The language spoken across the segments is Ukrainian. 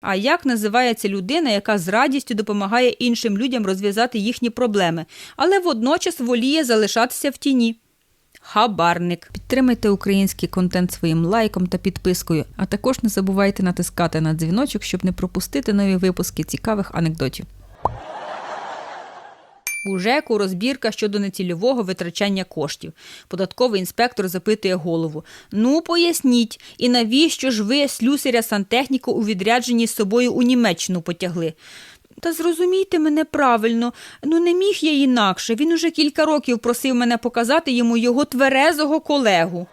А як називається людина, яка з радістю допомагає іншим людям розв'язати їхні проблеми, але водночас воліє залишатися в тіні? Хабарник. Підтримайте український контент своїм лайком та підпискою, а також не забувайте натискати на дзвіночок, щоб не пропустити нові випуски цікавих анекдотів. У ЖЕКу розбірка щодо нецільового витрачання коштів. Податковий інспектор запитує голову: Ну, поясніть, і навіщо ж ви слюсаря сантехніку у відрядженні з собою у Німеччину потягли? Та зрозумійте мене правильно, ну не міг я інакше. Він уже кілька років просив мене показати йому його тверезого колегу.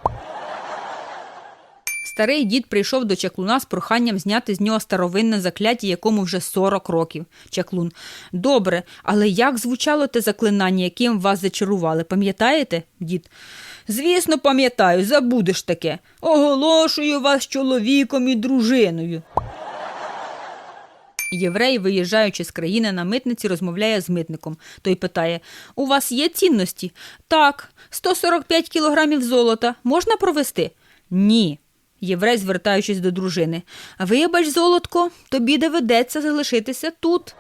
Старий дід прийшов до чаклуна з проханням зняти з нього старовинне закляття, якому вже 40 років. Чаклун. Добре, але як звучало те заклинання, яким вас зачарували, пам'ятаєте, дід? Звісно, пам'ятаю, забудеш таке. Оголошую вас чоловіком і дружиною. Єврей, виїжджаючи з країни на митниці, розмовляє з митником. Той питає: У вас є цінності? Так, 145 кілограмів золота. Можна провести? Ні. Єврей, звертаючись до дружини. Вибач, золотко, тобі доведеться залишитися тут.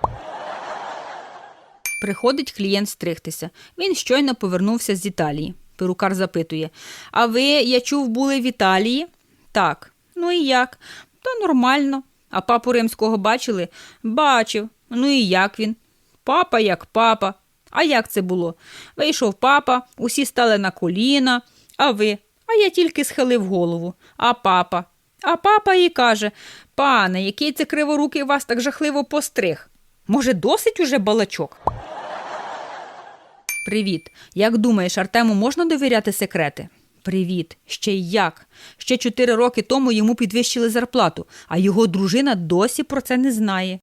Приходить клієнт стригтися. Він щойно повернувся з Італії. Перукар запитує: А ви, я чув, були в Італії? Так. Ну і як? Та нормально. А папу римського бачили? Бачив. Ну і як він? Папа як папа. А як це було? Вийшов папа, усі стали на коліна, а ви? А я тільки схилив голову. А папа? А папа їй каже: Пане, який це криворукий вас так жахливо постриг? Може, досить уже балачок? Привіт. Як думаєш, Артему можна довіряти секрети? Привіт. Ще й як? Ще чотири роки тому йому підвищили зарплату, а його дружина досі про це не знає.